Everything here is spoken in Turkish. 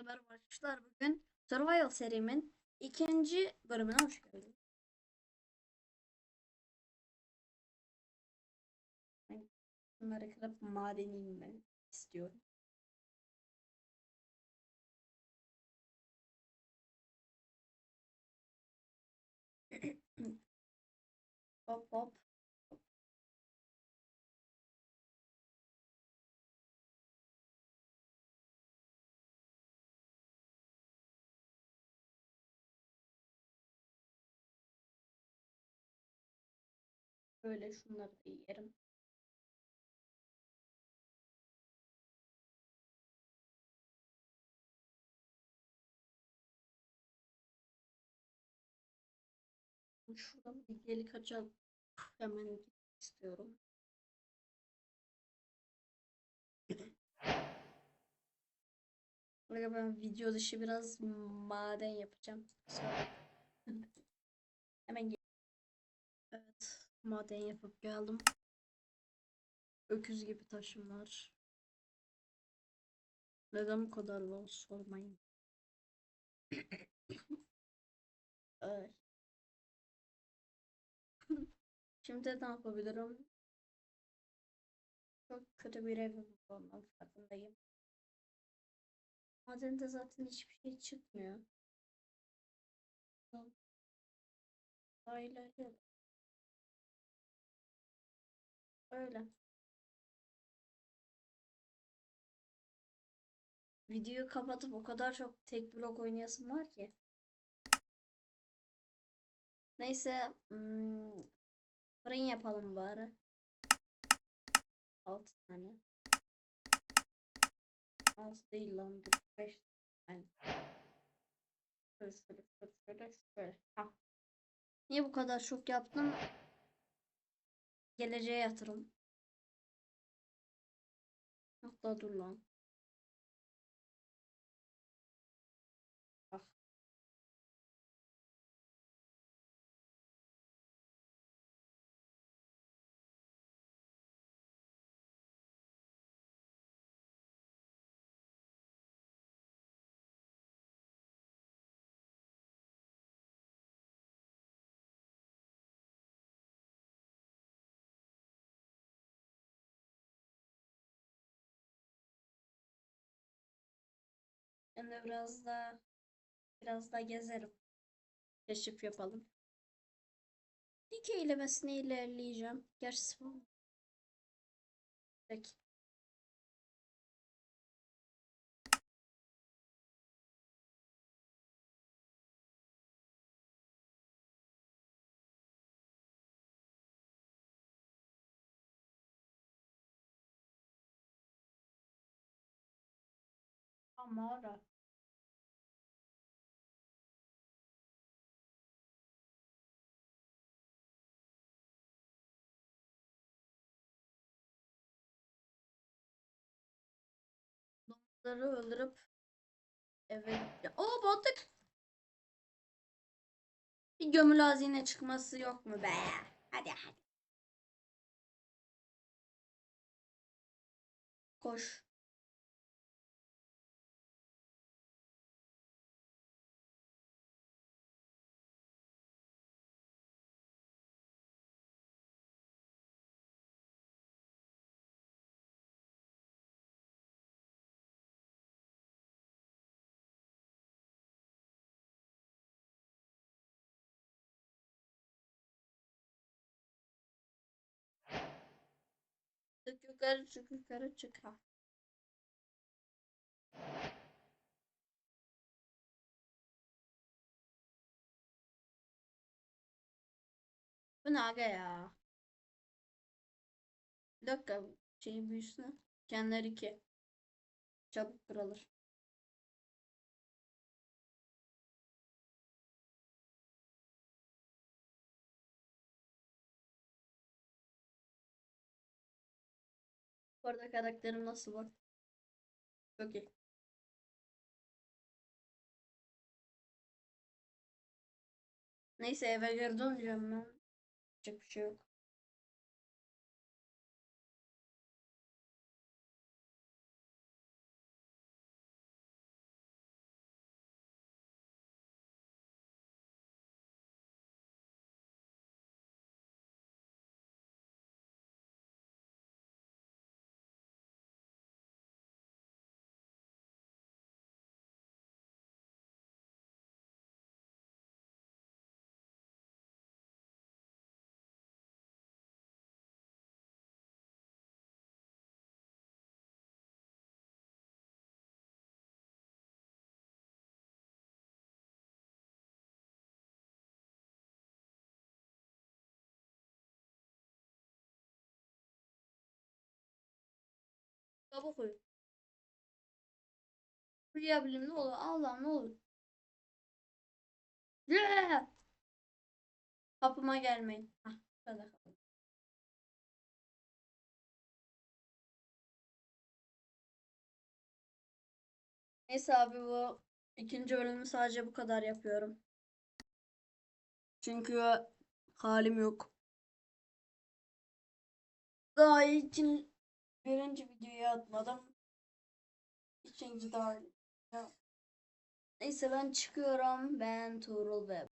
Herkese merhaba arkadaşlar. Bugün Survival serimin ikinci bölümüne hoş geldiniz. Bunları kırıp madene inmek istiyorum. Hop hop. Böyle şunları da yerim. Şuradan bir delik açalım. Hemen gitmek istiyorum. Buraya ben video dışı biraz maden yapacağım. Sonra. Hemen maden yapıp geldim. Öküz gibi taşım var. Neden bu kadar var sormayın. Ay. Şimdi ne yapabilirim? Çok kötü bir evim olmam farkındayım. Madende zaten hiçbir şey çıkmıyor. Daha ilerleyelim. Öyle. Videoyu kapatıp o kadar çok tek blok oynayasım var ki. Neyse. Hmm, fırın yapalım bari. 6 tane. 6 değil lan. 5 tane. Şöyle şöyle şöyle şöyle. Ha. Niye bu kadar çok yaptım? Geleceğe yatırım. Hatta dur lan. Ben de biraz da biraz da gezerim. Keşif yapalım. Dikey ilemesine ilerleyeceğim. Gerçi spawn. Peki. Mağara. Domuzları öldürüp eve... Ya, Oo batık! Bir gömülü hazine çıkması yok mu be? Hadi hadi. Koş. Yukarı çık yukarı çık. Ha. Bu ne aga ya? Bir dakika şeyin büyüsüne. Kendileri iki. Çabuk kırılır. Bu arada karakterim nasıl var? Çok iyi. Neyse eve geri döneceğim ben. Yapacak bir şey yok. Çabuk uyu. Uyuyabilirim ne olur. Allah'ım ne olur. Yeah! Kapıma gelmeyin. Hah, bu kadar. Neyse abi bu ikinci bölümü sadece bu kadar yapıyorum. Çünkü halim yok. Daha için birinci videoyu atmadım. İkinci daha. Neyse ben çıkıyorum. Ben Tuğrul ve